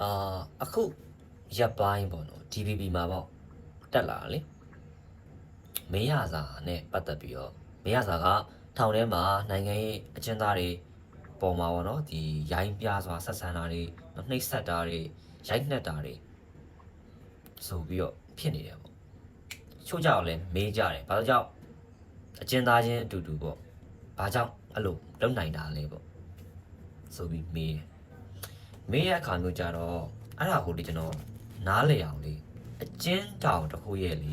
အာအခုရက်ပိုင်းပေါ့နော် DVB မှာပေါ့တက်လာတာလေမေးရစာနဲ့ပတ်သက်ပြီးတော့မေးရစာကထောင်ထဲမှာနိုင်ငံရေးအကျဉ်းသားတွေပေါ်မှာပေါ့နော်ဒီရိုင်းပြစွာဆက်ဆံတာတွေနှိပ်စက်တာတွေရိုက်နှက်တာတွေဆိုပြီးတော့ဖြစ်နေတယ်ပေါ့ချို့ကြောင့်လည်းမေးကြတယ်ဘာလို့ကြောင့်အကျဉ်းသားချင်းအတူတူပေါ့ဘာကြောင့်အဲ့လိုလုံနိုင်တာလဲပေါ့ဆိုပြီးမေးတယ် မေးရအခါမျိုးကြတော့အဲ့ဒါကိုဒီကျွန်တော်နားလေအောင်လေးအကျဉ်းတောင်တစ်ခုရဲ့လေ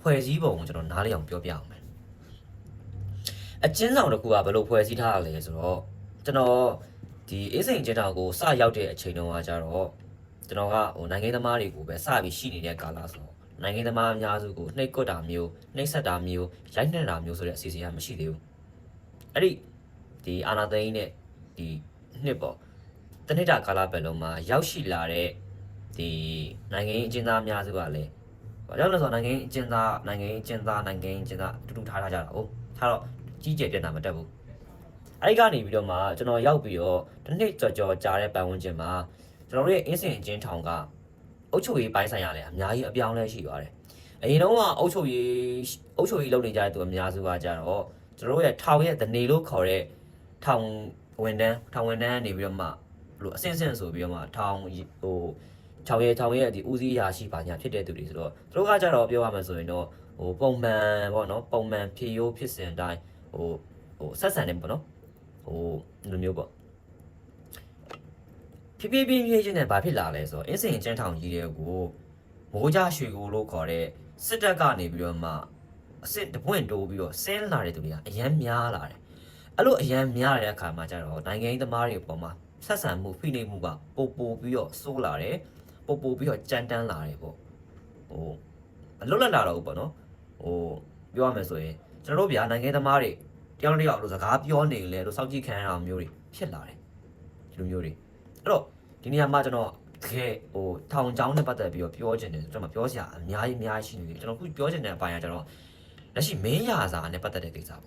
ဖွဲ့စည်းပုံကိုကျွန်တော်နားလေအောင်ပြောပြအောင်မယ်အကျဉ်းဆောင်တစ်ခုကဘယ်လိုဖွဲ့စည်းထားရလဲဆိုတော့ကျွန်တော်ဒီအေးစိန်အကျဉ်းတောင်ကိုစရောက်တဲ့အချိန်တုန်းကကြတော့ကျွန်တော်ကဟိုနိုင်ငံသမားတွေကိုပဲစပြီးရှိနေတဲ့ကာလဆိုတော့နိုင်ငံသမားအများစုကိုနှိပ်ကွက်တာမျိုးနှိပ်စက်တာမျိုးရိုက်နှက်တာမျိုးဆိုတဲ့အစီအစဉ်ကမရှိသေးဘူးအဲ့ဒီဒီအာနာသိန်းနဲ့ဒီနှစ်ပေါ့ တနိဒာကာလပတ်လုံးမှာရောက်ရှိလာတဲ့ဒီနိုင်ငံရေးအကျဉ်းသားအများစုကလည်းဘာကြောင့်လဲဆိုတော့နိုင်ငံရေးအကျဉ်းသားနိုင်ငံရေးအကျဉ်းသားနိုင်ငံရေးအကျဉ်းသားအတူတူထားထားကြတာဟုတ်ထားတော့ကြီးကျယ်ပြတ်တာမတက်ဘူးအဲဒီကနေပြီးတော့မှကျွန်တော်ရောက်ပြီးတော့တစ်နှစ်ကြော်ကြော်ကြာတဲ့ပတ်ဝန်းကျင်မှာကျွန်တော်တို့ရဲ့အင်းစင်အကျဉ်းထောင်ကအုတ်ချုပ်ရေးပိုင်းဆိုင်ရာလည်းအများကြီးအပြောင်းလဲရှိပါတယ်အရင်တော့ကအုတ်ချုပ်ရေးအုတ်ချုပ်ရေးလုပ်နေကြတဲ့သူအများစုကကြတော့ကျွန်တော်တို့ရဲ့ထောင်ရဲ့ဒနေလို့ခေါ်တဲ့ထောင်ဝန်တန်းထောင်ဝန်တန်းကနေပြီးတော့မှဘ လို့အစင်စင်ဆိုပြီးတော့မှထောင်ဟိုချောင်ရဲချောင်ရဲဒီဦးစီးရာရှိပါညာဖြစ်တဲ့သူတွေဆိုတော့သူတို့ကကြတော့ပြောရမယ်ဆိုရင်တော့ဟိုပုံမှန်ပေါ့နော်ပုံမှန်ဖြေရိုးဖြစ်စဉ်အတိုင်းဟိုဟိုဆက်ဆံနေပေါ့နော်ဟိုဒီလိုမျိုးပေါ့ဖြည်းဖြည်းဖြည်းဖြည်းချင်းနဲ့ဘာဖြစ်လာလဲဆိုတော့အင်းစင်ကျန်းထောင်ကြီးတွေကိုမိုးကြရွှေကိုလို့ခေါ်တဲ့စစ်တပ်ကနေပြီးတော့မှအစစ်တပွင့်တိုးပြီးတော့ဆင်းလာတဲ့သူတွေကအရန်များလာတယ်အဲ့လိုအရန်များတဲ့အခါမှာကျတော့နိုင်ငံရေးသမားတွေအပေါ်မှာ ဆက်ဆံမှုဖိနှိပ်မှုကပိုပိုပြီးတော့ဆိုးလာတယ်ပိုပိုပြီးတော့ကြမ်းတမ်းလာတယ်ပေါ့ဟိုအလွတ်လပ်လာတော့ဘူးပေါ့နော်ဟိုပြောရမယ်ဆိုရင်ကျွန်တော်တို့ဗျာနိုင်ငံသမားတွေတယောက်တစ်ယောက်လို့စကားပြောနေလေလို့စောင့်ကြည့်ခံရတာမျိုးတွေဖြစ်လာတယ်ဒီလိုမျိုးတွေအဲ့တော့ဒီနေရာမှာကျွန်တော်တကယ်ဟိုထောင်ချောင်းနဲ့ပတ်သက်ပြီးတော့ပြောချင်တယ်ကျွန်တော်ပြောစရာအများကြီးအများကြီးရှိနေတယ်ကျွန်တော်ခုပြောချင်တဲ့အပိုင်းကကျွန်တော်လက်ရှိမင်းရစာနဲ့ပတ်သက်တဲ့ကိစ္စပေါ့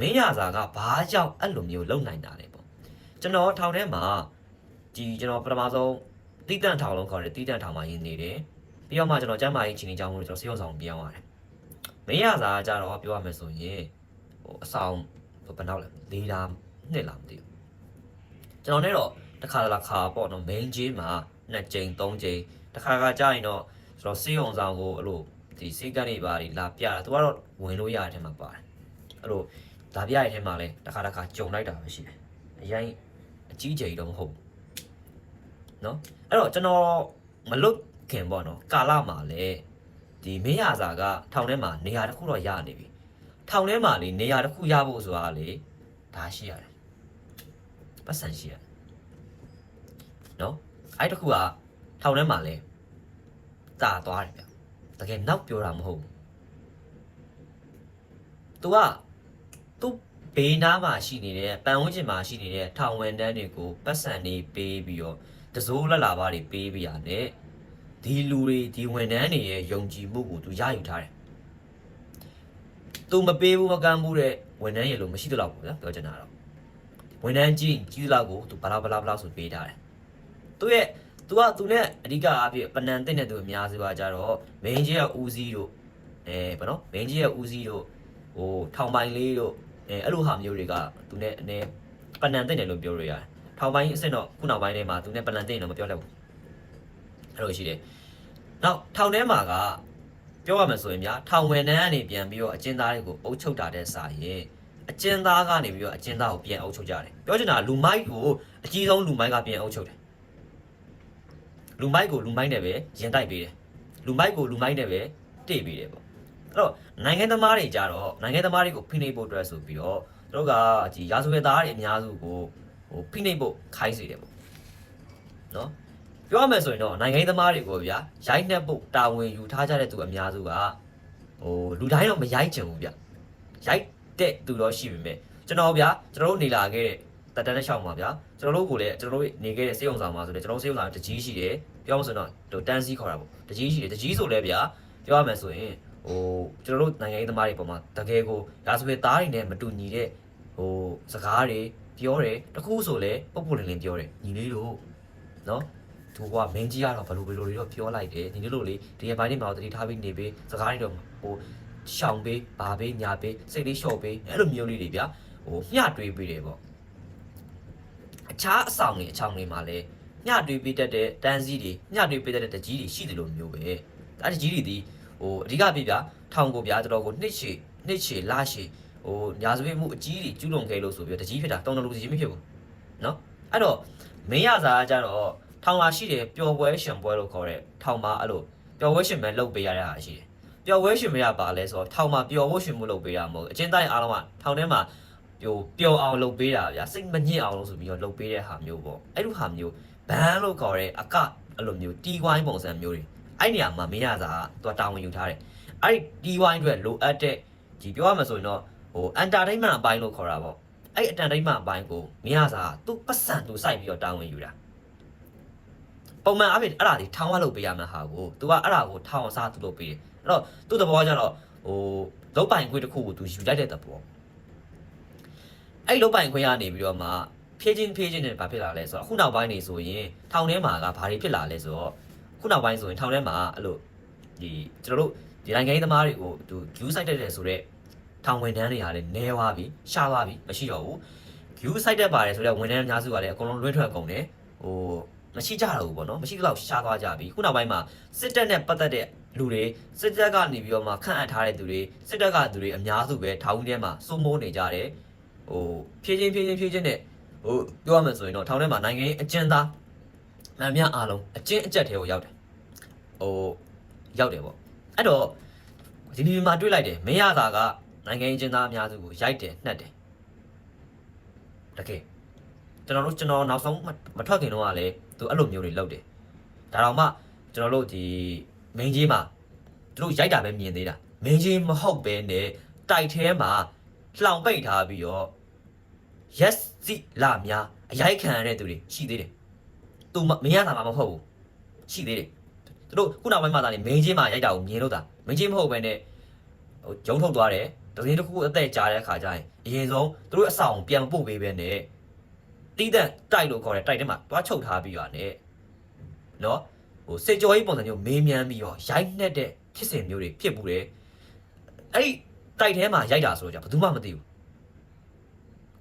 မင်းရစာကဘာကြောင့်အဲ့လိုမျိုးလုံနိုင်တာလဲပေါ့ ကျွန်တော်ထောင်ထဲမှာဒီကျွန်တော်ပထမဆုံးတိတန့်ထောင်လုံးခေါ်တယ်တိတန့်ထောင်မှာရင်းနေတယ်ပြီးတော့မှကျွန်တော်ကျမ်းမာရေးချင်းချင်းကြောင်းလို့ကျွန်တော်စေရုံဆောင်ပြောင်းရတယ်မင်းရစာကြတော့ပြောရမယ်ဆိုရင်ဟိုအဆောင်ဘယ်တော့လဲ၄လားနှစ်လားမသိဘူးကျွန်တော်နဲ့တော့တစ်ခါတစ်ခါပေါ့နော် main ကြီးမှာနှစ်ကြိမ်သုံးကြိမ်တစ်ခါခါကြာရင်တော့ကျွန်တော်စေရုံဆောင်ကိုအဲ့လိုဒီစိတ်ကနေပါလာပြတာသူကတော့ဝင်လို့ရတဲ့အထက်မှာပါတယ်အဲ့လိုလာပြရတဲ့အထက်မှာလဲတစ်ခါတစ်ခါကြုံလိုက်တာပဲရှိတယ်အရင် အကြီးကျယ်တော့မဟုတ်ဘူးเนาะအဲ့တော့ကျွန်တော်မလွတ်ခင်ပေါ့နော်ကာလမှာလေဒီမင်းရစာကထောင်ထဲမှာနေရာတစ်ခုတော့ရနေပြီထောင်ထဲမှာလေနေရာတစ်ခုရဖို့ဆိုတာလေဒါရှိရတယ်ပတ်စံရှိရတယ်เนาะအဲ့တစ်ခုကထောင်ထဲမှာလေတာသွားတယ်ဗျတကယ်နောက်ပြောတာမဟုတ်ဘူး तू က तू ဘေးနားမှာရှိနေတဲ့ပန်ဝန်းကျင်မှာရှိနေတဲ့ထောင်ဝန်တန်းတွေကိုပတ်စံနေပေးပြီးတော့တစိုးလက်လာပါတွေပေးပြရတယ်ဒီလူတွေဒီဝန်တန်းတွေရဲ့ယုံကြည်မှုကိုသူရယူထားတယ်သူမပေးဘူးမကမ်းဘူးတဲ့ဝန်တန်းရေလို့မရှိတော့ဘူးဗျာပြောချင်တာတော့ဝန်တန်းကြီးကြီးလောက်ကိုသူဘလာဘလာဘလာဆိုပေးထားတယ်သူရဲ့သူကသူနဲ့အဓိကအဖြစ်ပနန်တဲ့တဲ့သူအများစုကကြတော့မင်းကြီးရဲ့ဦးစီးတို့အဲဘာနော်မင်းကြီးရဲ့ဦးစီးတို့ဟိုထောင်ပိုင်လေးတို့ အဲအဲ့လိုဟာမျိုးတွေကသူနဲ့အနေပနန်တဲ့တယ်လို့ပြောလို့ရတယ်။ထောင်ပိုင်းအစ်စ်တော့ခုနောက်ပိုင်းထဲမှာသူနဲ့ပနန်တဲ့တယ်လို့မပြောတတ်ဘူး။အဲ့လိုရှိတယ်။နောက်ထောင်ထဲမှာကပြောရမယ်ဆိုရင်များထောင်ဝင်နှန်းကနေပြန်ပြီးတော့အကျဉ်းသားတွေကိုအုပ်ချုပ်တာတဲ့စာရင်အကျဉ်းသားကနေပြီးတော့အကျဉ်းသားကိုပြန်အုပ်ချုပ်ကြတယ်။ပြောချင်တာလူမိုက်ကိုအကြီးဆုံးလူမိုက်ကပြန်အုပ်ချုပ်တယ်။လူမိုက်ကိုလူမိုက်နဲ့ပဲရင်တိုက်ပေးတယ်။လူမိုက်ကိုလူမိုက်နဲ့ပဲတေ့ပေးတယ်ပေါ့အဲ့ တော့နိုင်ငံသမားတွေကြတော့နိုင်ငံသမားတွေကိုဖိနှိပ်ဖို့အတွက်ဆိုပြီးတော့သူတို့ကဒီရာဇဝတ်သားတွေအများစုကိုဟိုဖိနှိပ်ဖို့ခိုင်းစေတယ်ပေါ့နော်ပြောရမယ်ဆိုရင်တော့နိုင်ငံသမားတွေကိုဗျာရိုက်နှက်ဖို့တာဝန်ယူထားကြတဲ့သူအများစုကဟိုလူတိုင်းတော့မရိုက်ချင်ဘူးဗျရိုက်တဲ့သူတော့ရှိပေမဲ့ကျွန်တော်ဗျာကျွန်တော်တို့နေလာခဲ့တဲ့တက်တန်းတစ်ချောင်းပါဗျာကျွန်တော်တို့ကိုလည်းကျွန်တော်တို့နေခဲ့တဲ့စေုံဆောင်မှာဆိုလည်းကျွန်တော်စေုံဆောင်တကြီးရှိတယ်ပြောမှဆိုရင်တော့တန်းစီခေါ်တာပေါ့တကြီးရှိတယ်တကြီးဆိုလည်းဗျာပြောရမယ်ဆိုရင် ဟိုကျွန်တော်တို့နိုင်ငံရေးသမားတွေပေါ်မှာတကယ်ကိုရာဇဝတ်သားတွေနဲ့မတူညီတဲ့ဟိုစကားတွေပြောတယ်တခုဆိုလဲပုပ်ပုလင်းလင်းပြောတယ်ညီလေးတို့နော်သူကမင်းကြီးကတော့ဘယ်လိုဘယ်လိုတွေတော့ပြောလိုက်တယ်ဒီလိုလိုလေဒီရဲ့ဘိုင်းနေမှာတော့တတိထားပြီးနေပေးစကားတွေတော့ဟိုရှောင်ပေးဘာပေးညာပေးစိတ်လေးလျှော့ပေးအဲ့လိုမျိုးလေးတွေဗျာဟိုမျှတွေးပေးတယ်ပေါ့အခြားအဆောင်တွေအချောင်းတွေမှာလည်းမျှတွေးပေးတတ်တဲ့တန်းစည်းတွေမျှတွေးပေးတတ်တဲ့တကြီးတွေရှိတယ်လို့မျိုးပဲအဲ့တကြီးတွေဒီ ဟိုအဓိကပြဗျာထောင်ကိုဗျာတော်တော်ကိုနှစ်ရှည်နှစ်ရှည်လရှည်ဟိုညာစပင်းမှုအကြီးတွေကျူးလွန်ခဲ့လို့ဆိုပြီးတကြီးဖြစ်တာတောင်းတလူတကြီးမဖြစ်ဘူးနော်အဲ့တော့မင်းရစာကကြတော့ထောင်လာရှိတယ်ပျော်ပွဲရှင်ပွဲလို့ခေါ်တဲ့ထောင်မှာအဲ့လိုပျော်ပွဲရှင်မဲ့လုပ်ပေးရတဲ့ဟာရှိတယ်ပျော်ပွဲရှင်မရပါလဲဆိုတော့ထောင်မှာပျော်ဖို့ရှင်မှုလုပ်ပေးရမဟုတ်အချင်းတိုင်းအားလုံးကထောင်ထဲမှာပျော်ပျော်အောင်လုပ်ပေးတာဗျာစိတ်မညစ်အောင်လို့ဆိုပြီးတော့လုပ်ပေးတဲ့ဟာမျိုးပေါ့အဲ့လိုဟာမျိုးဘန်းလို့ခေါ်တဲ့အကအဲ့လိုမျိုးတီးဝိုင်းပုံစံမျိုးတွေ အဲ့နေရာမှာမင်းရစာကသူကတာဝန်ယူထားတယ်အဲ့ဒီတီးဝိုင်းအတွက်လိုအပ်တဲ့ဒီပြောရမှာဆိုရင်တော့ဟို entertainment အပိုင်းလို့ခေါ်တာပေါ့အဲ့ entertainment အပိုင်းကိုမင်းရစာကသူပတ်စံသူစိုက်ပြီးတော့တာဝန်ယူတာပုံမှန်အဖြစ်အဲ့ဒါဒီထောင်ဝလုပ်ပေးရမှာဟာကိုသူကအဲ့ဒါကိုထောင်အစားသူလုပ်ပေးတယ်အဲ့တော့သူ့သဘောကျတော့ဟိုလုတ်ပိုင်ခွင့်တစ်ခုကိုသူယူလိုက်တဲ့သဘောအဲ့လုတ်ပိုင်ခွင့်ကနေပြီးတော့မှဖြည့်ချင်းဖြည့်ချင်းနဲ့ဘာဖြစ်လာလဲဆိုတော့အခုနောက်ပိုင်းနေဆိုရင်ထောင်ထဲမှာကဘာတွေဖြစ်လာလဲဆိုတော့ ခုနောက်ပိုင်းဆိုရင်ထောင်ထဲမှာအဲ့လိုဒီကျွန်တော်တို့ဒီနိုင်ငံရေးသမားတွေကိုသူဂျူးဆိုင်တက်တယ်ဆိုတော့ထောင်ဝင်တန်းတွေကလည်းနဲသွားပြီရှားသွားပြီမရှိတော့ဘူးဂျူးဆိုင်တက်ပါတယ်ဆိုတော့ဝန်ထမ်းအများစုကလည်းအကုန်လုံးလွှဲထွက်ကုန်တယ်ဟိုမရှိကြတော့ဘူးပေါ့နော်မရှိတော့ရှားသွားကြပြီခုနောက်ပိုင်းမှာစစ်တပ်နဲ့ပတ်သက်တဲ့လူတွေစစ်တပ်ကနေပြီးတော့မှခန့်အပ်ထားတဲ့သူတွေစစ်တပ်ကသူတွေအများစုပဲထောင်ထဲမှာစိုးမိုးနေကြတယ်ဟိုဖြည့်ချင်းဖြည့်ချင်းဖြည့်ချင်းနဲ့ဟိုပြောရမယ်ဆိုရင်တော့ထောင်ထဲမှာနိုင်ငံရေးအကျဉ်းသားမှန်များအားလုံးအကျဉ်းအကျက်တွေကိုရောက်တယ် ဟိုရောက်တယ်ပေါ့အဲ့တော့ဒီဒီမှာတွေ့လိုက်တယ်မင်းရတာကနိုင်ငံရေးအကျဉ်းသားအများစုကိုရိုက်တယ်နှက်တယ်တကယ်ကျွန်တော်တို့ကျွန်တော်နောက်ဆုံးမထွက်ခင်တော့ကလည်းသူအဲ့လိုမျိုးတွေလုပ်တယ်ဒါတော့မှကျွန်တော်တို့ဒီမင်းကြီးမှာသူတို့ရိုက်တာပဲမြင်သေးတာမင်းကြီးမဟုတ်ပဲနဲ့တိုက်ထဲမှာလှောင်ပိတ်ထားပြီးတော့ yes စီလာများအရိုက်ခံရတဲ့သူတွေရှိသေးတယ်သူမင်းရတာမှမဟုတ်ဘူးရှိသေးတယ် သူတို့ခုနောက်ပိုင်းမှာသာလေမင်းကြီးမှာရိုက်တာကိုမြင်လို့တာမင်းကြီးမဟုတ်ပဲနဲ့ဟိုဂျုံထုတ်သွားတယ်တရင်တစ်ခုအသက်ကြားတဲ့အခါကျရင်အရင်ဆုံးသူတို့အဆောင်ပြန်ပို့ပေးပဲနဲ့တီးတဲ့တိုက်လို့ခေါ်တဲ့တိုက်ထဲမှာတွားချုပ်ထားပြီးရတယ်နော်ဟိုစေကြော်ကြီးပုံစံမျိုးမေးမြန်းပြီးတော့ရိုက်နှက်တဲ့ဖြစ်စဉ်မျိုးတွေဖြစ်ဘူးတယ်အဲ့ဒီတိုက်ထဲမှာရိုက်တာဆိုတော့じゃဘယ်သူမှမသိဘူး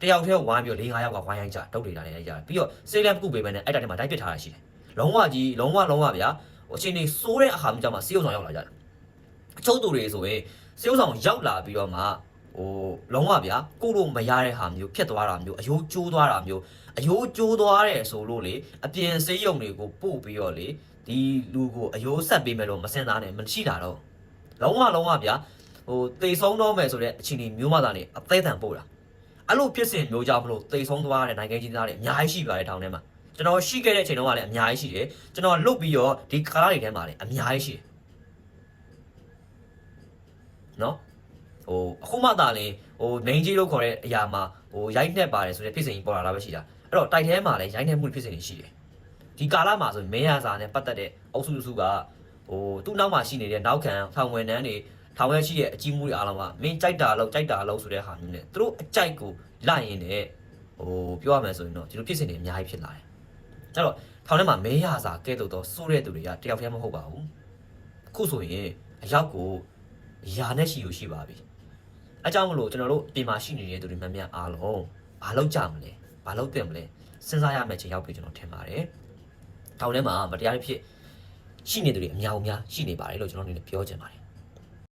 တယောက်တည်းဝိုင်းပြီးတော့၄၅ယောက်ကဝိုင်းရိုက်ကြတုတ်တွေလာနေရိုက်ကြတယ်ပြီးတော့စေးလမ်ကုပေးပဲနဲ့အဲ့တိုက်ထဲမှာတိုက်ပစ်ထားတာရှိတယ်လုံးဝကြီးလုံးဝလုံးဝဗျာဟို အချိန်နေစိုးတဲ့အခါမျိုးကြမှာစေးုံဆောင်ရောက်လာကြတယ်အချုပ်သူတွေဆိုရင်စေးုံဆောင်ရောက်လာပြီးတော့မှဟိုလုံးဝဗျာကိုလို့မရတဲ့ဟာမျိုးဖြစ်သွားတာမျိုးအယိုးကျိုးသွားတာမျိုးအယိုးကျိုးသွားတယ်ဆိုလို့လေအပြင်စေးရုံတွေကိုပို့ပြီးတော့လေဒီလူကိုအယိုးဆက်ပေးမယ်လို့မစင်သားနဲ့မရှိတာတော့လုံးဝလုံးဝဗျာဟိုတေဆုံးတော့မယ်ဆိုတဲ့အခြေအနေမျိုးမှသာနေအသေးတန်ပို့တာအဲ့လိုဖြစ်စဉ်မျိုးကြောင့်မလို့တေဆုံးသွားတဲ့နိုင်ငံကြီးသားတွေအများကြီးရှိပါတယ်ထောင်ထဲမှာ ကျွန်တော်ရှိခဲ့တဲ့အချိန်တုန်းကလည်းအများကြီးရှိတယ်ကျွန်တော်လွတ်ပြီးတော့ဒီကားတွေထဲမှာလည်းအများကြီးရှိတယ်နော်ဟိုအခုမှသာလေဟို main ကြီးလို့ခေါ်တဲ့အရာမှာဟိုရိုက်နှက်ပါတယ်ဆိုတဲ့ဖြစ်စဉ်ကြီးပေါ်လာတာပဲရှိတာအဲ့တော့တိုက်ထဲမှာလည်းရိုက်နှက်မှုဖြစ်စဉ်တွေရှိတယ်ဒီကာလမှာဆိုရင်မင်းရစာနဲ့ပတ်သက်တဲ့အုပ်စုစုကဟိုသူ့နောက်မှာရှိနေတဲ့နောက်ခံထောင်ဝင်နှန်းတွေထောင်ရဲရှိရဲ့အကြီးမှုတွေအားလုံးကမင်းကြိုက်တာလို့ကြိုက်တာလို့ဆိုတဲ့ဟာမျိုးနဲ့သူတို့အကြိုက်ကိုလိုက်ရင်လည်းဟိုပြောရမယ်ဆိုရင်တော့ဒီလိုဖြစ်စဉ်တွေအများကြီးဖြစ်လာတယ် အဲ့တော့ထောင်ထဲမှာမင်းရစာကဲတော့တော့စိုးတဲ့သူတွေကတယောက်တည်းမဟုတ်ပါဘူးအခုဆိုရင်အရောက်ကိုယာနဲ့ရှိလို့ရှိပါပြီအဲကြောင့်မလို့ကျွန်တော်တို့ပြင်မာရှိနေတဲ့သူတွေမှန်မှန်အားလုံးဘာလုပ်ကြမလဲဘာလုပ်သင့်မလဲစဉ်းစားရမယ့်ချိန်ရောက်ပြီကျွန်တော်ထင်ပါတယ်။တောင်းထဲမှာမတရားဖြစ်ရှိနေသူတွေအများအများရှိနေပါတယ်လို့ကျွန်တော်အနေနဲ့ပြောချင်ပါတယ်